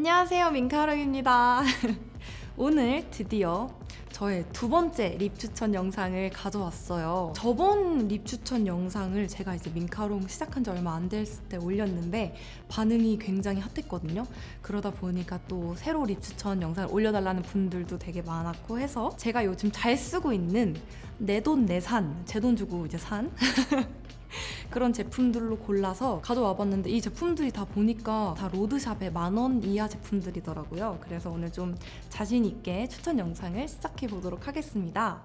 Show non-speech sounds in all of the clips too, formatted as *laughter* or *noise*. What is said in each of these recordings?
안녕하세요 민카롱입니다. *laughs* 오늘 드디어 저의 두 번째 립 추천 영상을 가져왔어요. 저번 립 추천 영상을 제가 이제 민카롱 시작한 지 얼마 안 됐을 때 올렸는데 반응이 굉장히 핫했거든요. 그러다 보니까 또 새로 립 추천 영상을 올려달라는 분들도 되게 많았고 해서 제가 요즘 잘 쓰고 있는 내 돈 내산 제 돈 주고 이제 산 *laughs* *laughs* 그런 제품들로 골라서 가져와 봤는데 이 제품들이 다 보니까 다 로드샵의 만원 이하 제품들이더라고요. 그래서 오늘 좀 자신 있게 추천 영상을 시작해 보도록 하겠습니다.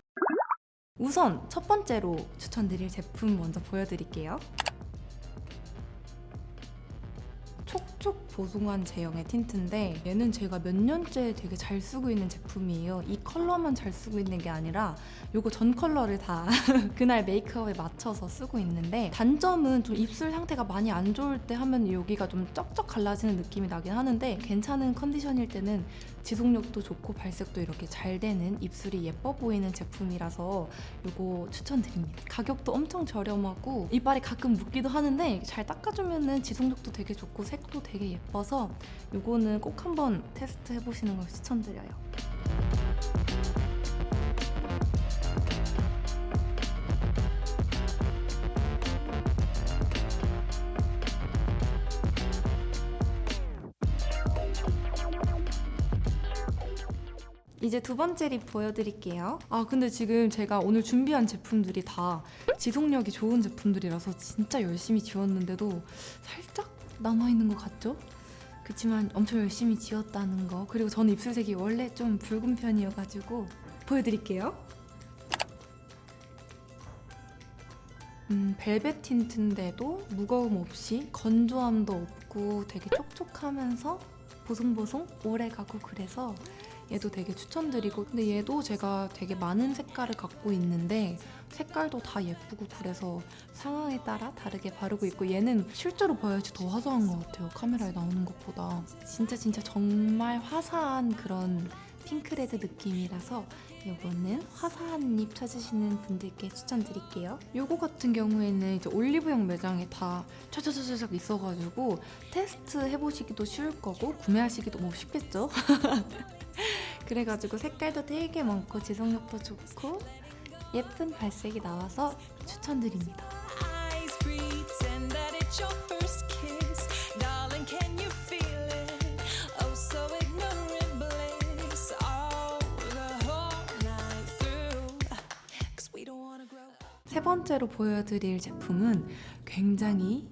우선 첫 번째로 추천드릴 제품 먼저 보여드릴게요. 촉촉 보송한 제형의 틴트인데 얘는 제가 몇 년째 되게 잘 쓰고 있는 제품이에요. 이 컬러만 잘 쓰고 있는 게 아니라 요거 전 컬러를 다 *laughs* 그날 메이크업에 맞춰서 쓰고 있는데 단점은 좀 입술 상태가 많이 안 좋을 때 하면 여기가 좀 쩍쩍 갈라지는 느낌이 나긴 하는데 괜찮은 컨디션일 때는 지속력도 좋고 발색도 이렇게 잘 되는 입술이 예뻐 보이는 제품이라서 요거 추천드립니다. 가격도 엄청 저렴하고 이빨이 가끔 묻기도 하는데 잘 닦아주면은 지속력도 되게 좋고 색도 되게 예뻐서 요거는 꼭 한번 테스트 해보시는 걸 추천드려요. 이제 두 번째 립 보여드릴게요. 아, 근데 지금 제가 오늘 준비한 제품들이 다 지속력이 좋은 제품들이라서 진짜 열심히 지웠는데도 살짝 남아있는 것 같죠? 그치만 엄청 열심히 지웠다는 거. 그리고 저는 입술색이 원래 좀 붉은 편이어가지고 보여드릴게요. 음, 벨벳 틴트인데도 무거움 없이 건조함도 없고 되게 촉촉하면서 보송보송 오래 가고 그래서 얘도 되게 추천드리고 근데 얘도 제가 되게 많은 색깔을 갖고 있는데 색깔도 다 예쁘고 그래서 상황에 따라 다르게 바르고 있고 얘는 실제로 봐야지 더 화사한 것 같아요 카메라에 나오는 것보다 진짜 진짜 정말 화사한 그런 핑크레드 느낌이라서 이거는 화사한 립 찾으시는 분들께 추천드릴게요. 요거 같은 경우에는 이제 올리브영 매장에 다 촤촤촤촤 있어가지고 테스트 해보시기도 쉬울 거고 구매하시기도 뭐 쉽겠죠? *laughs* 그래가지고 색깔도 되게 많고 지속력도 좋고 예쁜 발색이 나와서 추천드립니다. Oh. 세 번째로 보여드릴 제품은 굉장히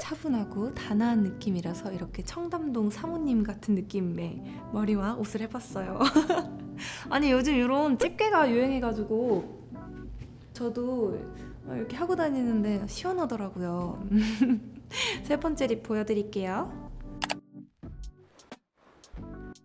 차분하고 단아한 느낌이라서 이렇게 청담동 사모님 같은 느낌의 머리와 옷을 해봤어요. *laughs* 아니 요즘 이런 집게가 유행해가지고 저도 이렇게 하고 다니는데 시원하더라고요. *laughs* 세 번째 립 보여드릴게요.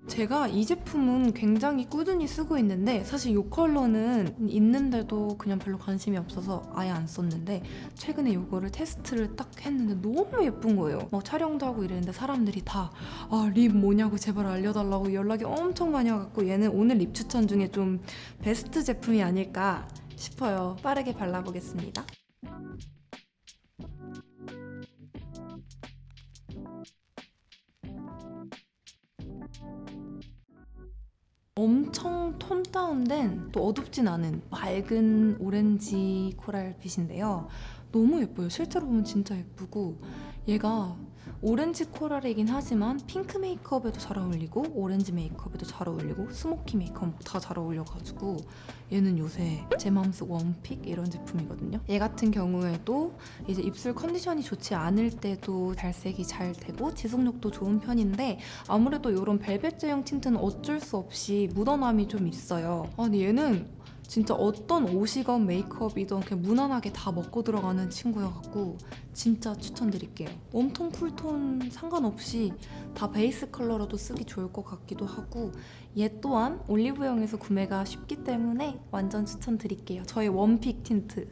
제가 이 제품은 굉장히 꾸준히 쓰고 있는데 사실 이 컬러는 있는데도 그냥 별로 관심이 없어서 아예 안 썼는데 최근에 이거를 테스트를 딱 했는데 너무 예쁜 거예요. 막 촬영도 하고 이랬는데 사람들이 다 아, 립 뭐냐고 제발 알려달라고 연락이 엄청 많이 와갖고 얘는 오늘 립 추천 중에 좀 베스트 제품이 아닐까 싶어요. 빠르게 발라보겠습니다. 엄청 톤 다운된 또 어둡진 않은 맑은 오렌지 코랄빛인데요. 너무 예뻐요. 실제로 보면 진짜 예쁘고 얘가 오렌지 코랄이긴 하지만 핑크 메이크업에도 잘 어울리고 오렌지 메이크업에도 잘 어울리고 스모키 메이크업 다 잘 어울려가지고 얘는 요새 제 마음속 원픽 이런 제품이거든요. 얘 같은 경우에도 이제 입술 컨디션이 좋지 않을 때도 발색이 잘 되고 지속력도 좋은 편인데 아무래도 이런 벨벳 제형 틴트는 어쩔 수 없이 묻어남이 좀 있어요. 아니 얘는 진짜 어떤 옷이건 메이크업이든 그냥 무난하게 다 먹고 들어가는 친구여갖고 진짜 추천드릴게요. 웜톤, 쿨톤 상관없이 다 베이스 컬러로도 쓰기 좋을 것 같기도 하고 얘 또한 올리브영에서 구매가 쉽기 때문에 완전 추천드릴게요. 저의 원픽 틴트.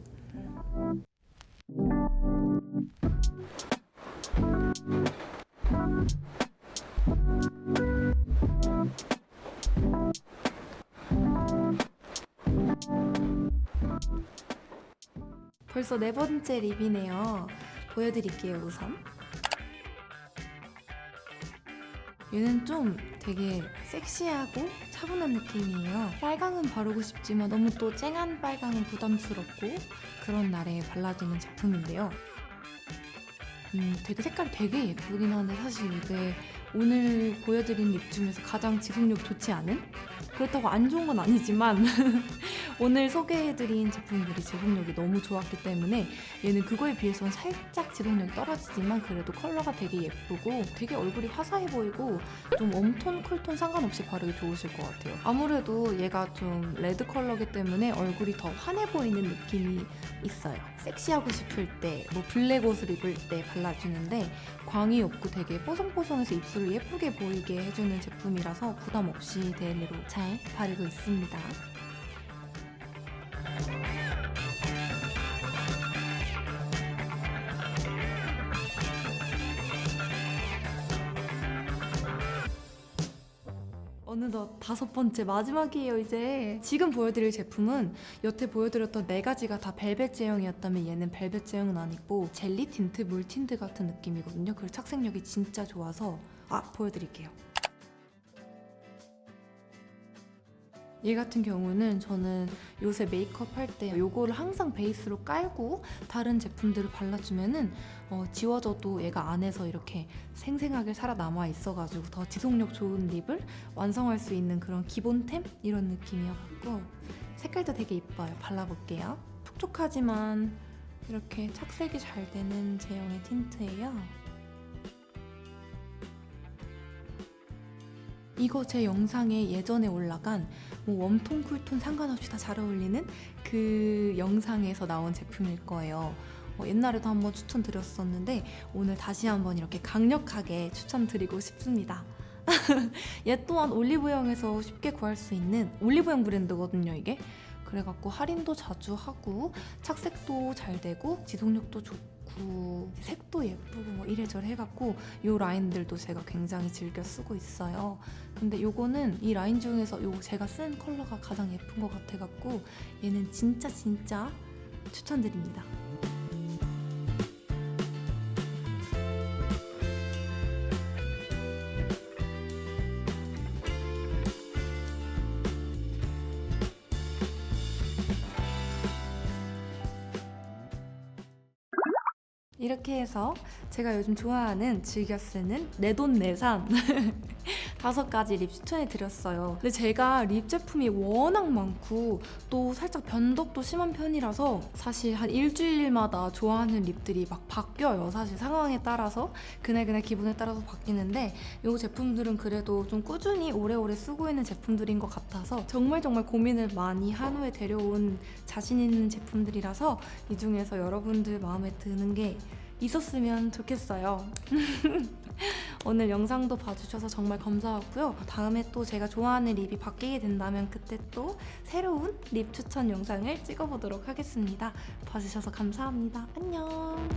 벌써 네 번째 립이네요. 보여드릴게요, 우선. 얘는 좀 되게 섹시하고 차분한 느낌이에요. 빨강은 바르고 싶지만 너무 또 쨍한 빨강은 부담스럽고 그런 날에 발라주는 제품인데요. 음, 되게 색깔이 되게 예쁘긴 한데 사실 이게 오늘 보여드린 립 중에서 가장 지속력 좋지 않은? 그렇다고 안 좋은 건 아니지만 *laughs* 오늘 소개해드린 제품들이 지속력이 너무 좋았기 때문에 얘는 그거에 비해서는 살짝 지속력이 떨어지지만 그래도 컬러가 되게 예쁘고 되게 얼굴이 화사해 보이고 좀 웜톤, 쿨톤 상관없이 바르기 좋으실 것 같아요. 아무래도 얘가 좀 레드 컬러기 때문에 얼굴이 더 환해 보이는 느낌이 있어요. 섹시하고 싶을 때, 뭐 블랙 옷을 입을 때 발라주는데 광이 없고 되게 뽀송뽀송해서 입술을 예쁘게 보이게 해주는 제품이라서 부담 없이 데일리로 잘 바르고 있습니다. 어느덧 다섯 번째 마지막이에요 이제. 지금 보여드릴 제품은 여태 보여드렸던 네 가지가 다 벨벳 제형이었다면 얘는 벨벳 제형은 아니고 젤리 틴트, 물 틴트 같은 느낌이거든요. 그리고 착색력이 진짜 좋아서 아 보여드릴게요 얘 같은 경우는 저는 요새 메이크업 할 때 요거를 항상 베이스로 깔고 다른 제품들을 발라주면은 어, 지워져도 얘가 안에서 이렇게 생생하게 살아남아 있어가지고 더 지속력 좋은 립을 완성할 수 있는 그런 기본템 이런 느낌이어갖고 색깔도 되게 이뻐요. 발라볼게요. 촉촉하지만 이렇게 착색이 잘 되는 제형의 틴트예요. 이거 제 영상에 예전에 올라간 뭐 웜톤, 쿨톤 상관없이 다 잘 어울리는 그 영상에서 나온 제품일 거예요. 어, 옛날에도 한번 추천드렸었는데 오늘 다시 한번 이렇게 강력하게 추천드리고 싶습니다. *laughs* 얘 또한 올리브영에서 쉽게 구할 수 있는 올리브영 브랜드거든요, 이게. 그래갖고 할인도 자주 하고 착색도 잘 되고 지속력도 좋고 색도 예쁘고 뭐 이래저래 해갖고 이 라인들도 제가 굉장히 즐겨 쓰고 있어요. 근데 요거는 이 라인 중에서 요 제가 쓴 컬러가 가장 예쁜 것 같아갖고 얘는 진짜 진짜 추천드립니다. 이렇게 해서 제가 요즘 좋아하는 즐겨 쓰는 내 돈 내산 *laughs* 다섯 가지 립 추천해 드렸어요. 근데 제가 립 제품이 워낙 많고 또 살짝 변덕도 심한 편이라서 사실 한 일주일마다 좋아하는 립들이 막 바뀌어요. 사실 상황에 따라서 그날그날 기분에 따라서 바뀌는데 이 제품들은 그래도 좀 꾸준히 오래오래 쓰고 있는 제품들인 것 같아서 정말 정말 고민을 많이 한 후에 데려온 자신 있는 제품들이라서 이 중에서 여러분들 마음에 드는 게 있었으면 좋겠어요. *laughs* 오늘 영상도 봐주셔서 정말 감사하고요. 다음에 또 제가 좋아하는 립이 바뀌게 된다면 그때 또 새로운 립 추천 영상을 찍어보도록 하겠습니다. 봐주셔서 감사합니다. 안녕.